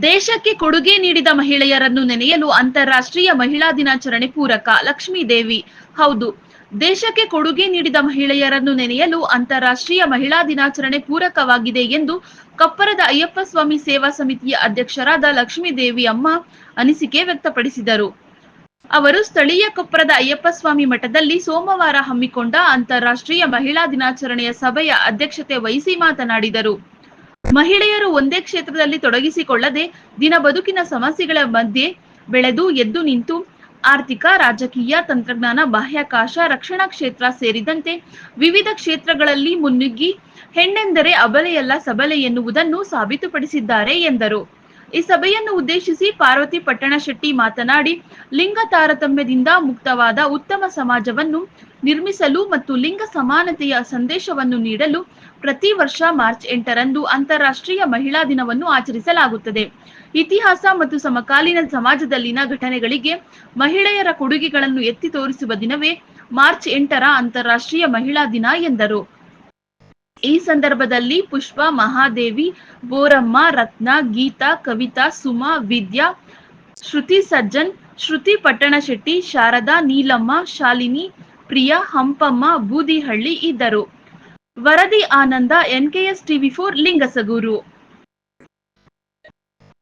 ದೇಶಕ್ಕೆ ಕೊಡುಗೆ ನೀಡಿದ ಮಹಿಳೆಯರನ್ನು ನೆನೆಯಲು ಅಂತಾರಾಷ್ಟ್ರೀಯ ಮಹಿಳಾ ದಿನಾಚರಣೆ ಪೂರಕ ಲಕ್ಷ್ಮೀದೇವಿ. ಹೌದು, ದೇಶಕ್ಕೆ ಕೊಡುಗೆ ನೀಡಿದ ಮಹಿಳೆಯರನ್ನು ನೆನೆಯಲು ಅಂತಾರಾಷ್ಟ್ರೀಯ ಮಹಿಳಾ ದಿನಾಚರಣೆ ಪೂರಕವಾಗಿದೆ ಎಂದು ಕಪ್ಪರದ ಅಯ್ಯಪ್ಪ ಸ್ವಾಮಿ ಸೇವಾ ಸಮಿತಿಯ ಅಧ್ಯಕ್ಷರಾದ ಲಕ್ಷ್ಮೀದೇವಿ ಅಮ್ಮ ಅನಿಸಿಕೆ ವ್ಯಕ್ತಪಡಿಸಿದರು. ಅವರು ಸ್ಥಳೀಯ ಕೊಪ್ಪರದ ಅಯ್ಯಪ್ಪ ಸ್ವಾಮಿ ಮಠದಲ್ಲಿ ಸೋಮವಾರ ಹಮ್ಮಿಕೊಂಡ ಅಂತಾರಾಷ್ಟ್ರೀಯ ಮಹಿಳಾ ದಿನಾಚರಣೆಯ ಸಭೆಯ ಅಧ್ಯಕ್ಷತೆ ವಹಿಸಿ ಮಾತನಾಡಿದರು. ಮಹಿಳೆಯರು ಒಂದೇ ಕ್ಷೇತ್ರದಲ್ಲಿ ತೊಡಗಿಸಿಕೊಳ್ಳದೆ ದಿನ ಬದುಕಿನ ಸಮಸ್ಯೆಗಳ ಮಧ್ಯೆ ಬೆಳೆದು ಎದ್ದು ನಿಂತು ಆರ್ಥಿಕ, ರಾಜಕೀಯ, ತಂತ್ರಜ್ಞಾನ, ಬಾಹ್ಯಾಕಾಶ, ರಕ್ಷಣಾ ಕ್ಷೇತ್ರ ಸೇರಿದಂತೆ ವಿವಿಧ ಕ್ಷೇತ್ರಗಳಲ್ಲಿ ಮುನ್ನುಗ್ಗಿ ಹೆಣ್ಣೆಂದರೆ ಅಬಲೆಯಲ್ಲ ಸಬಲೆ ಎನ್ನುವುದನ್ನು ಸಾಬೀತುಪಡಿಸಿದ್ದಾರೆ ಎಂದರು. ಈ ಸಭೆಯನ್ನು ಉದ್ದೇಶಿಸಿ ಪಾರ್ವತಿ ಪಟ್ಟಣಶೆಟ್ಟಿ ಮಾತನಾಡಿ ಲಿಂಗ ತಾರತಮ್ಯದಿಂದ ಮುಕ್ತವಾದ ಉತ್ತಮ ಸಮಾಜವನ್ನು ನಿರ್ಮಿಸಲು ಮತ್ತು ಲಿಂಗ ಸಮಾನತೆಯ ಸಂದೇಶವನ್ನು ನೀಡಲು ಪ್ರತಿ ವರ್ಷ ಮಾರ್ಚ್ ಎಂಟರಂದು ಅಂತಾರಾಷ್ಟ್ರೀಯ ಮಹಿಳಾ ದಿನವನ್ನು ಆಚರಿಸಲಾಗುತ್ತದೆ. ಇತಿಹಾಸ ಮತ್ತು ಸಮಕಾಲೀನ ಸಮಾಜದಲ್ಲಿನ ಘಟನೆಗಳಿಗೆ ಮಹಿಳೆಯರ ಕೊಡುಗೆಗಳನ್ನು ಎತ್ತಿ ತೋರಿಸುವ ದಿನವೇ ಮಾರ್ಚ್ ಎಂಟರ ಅಂತಾರಾಷ್ಟ್ರೀಯ ಮಹಿಳಾ ದಿನ ಎಂದರು. ಈ ಸಂದರ್ಭದಲ್ಲಿ ಪುಷ್ಪ, ಮಹಾದೇವಿ, ಬೋರಮ್ಮ, ರತ್ನ, ಗೀತಾ, ಕವಿತಾ, ಸುಮಾ, ವಿದ್ಯಾ, ಶ್ರುತಿ ಸಜ್ಜನ್, ಶ್ರುತಿ ಪಟ್ಟಣಶೆಟ್ಟಿ, ಶಾರದಾ, ನೀಲಮ್ಮ, ಶಾಲಿನಿ ಪ್ರಿಯಾ ಹಂಪಮ್ಮ ಬೂದಿಹಳ್ಳಿ ಇದ್ದರು. ವರದಿ Ananda NKS TV four Lingasugur.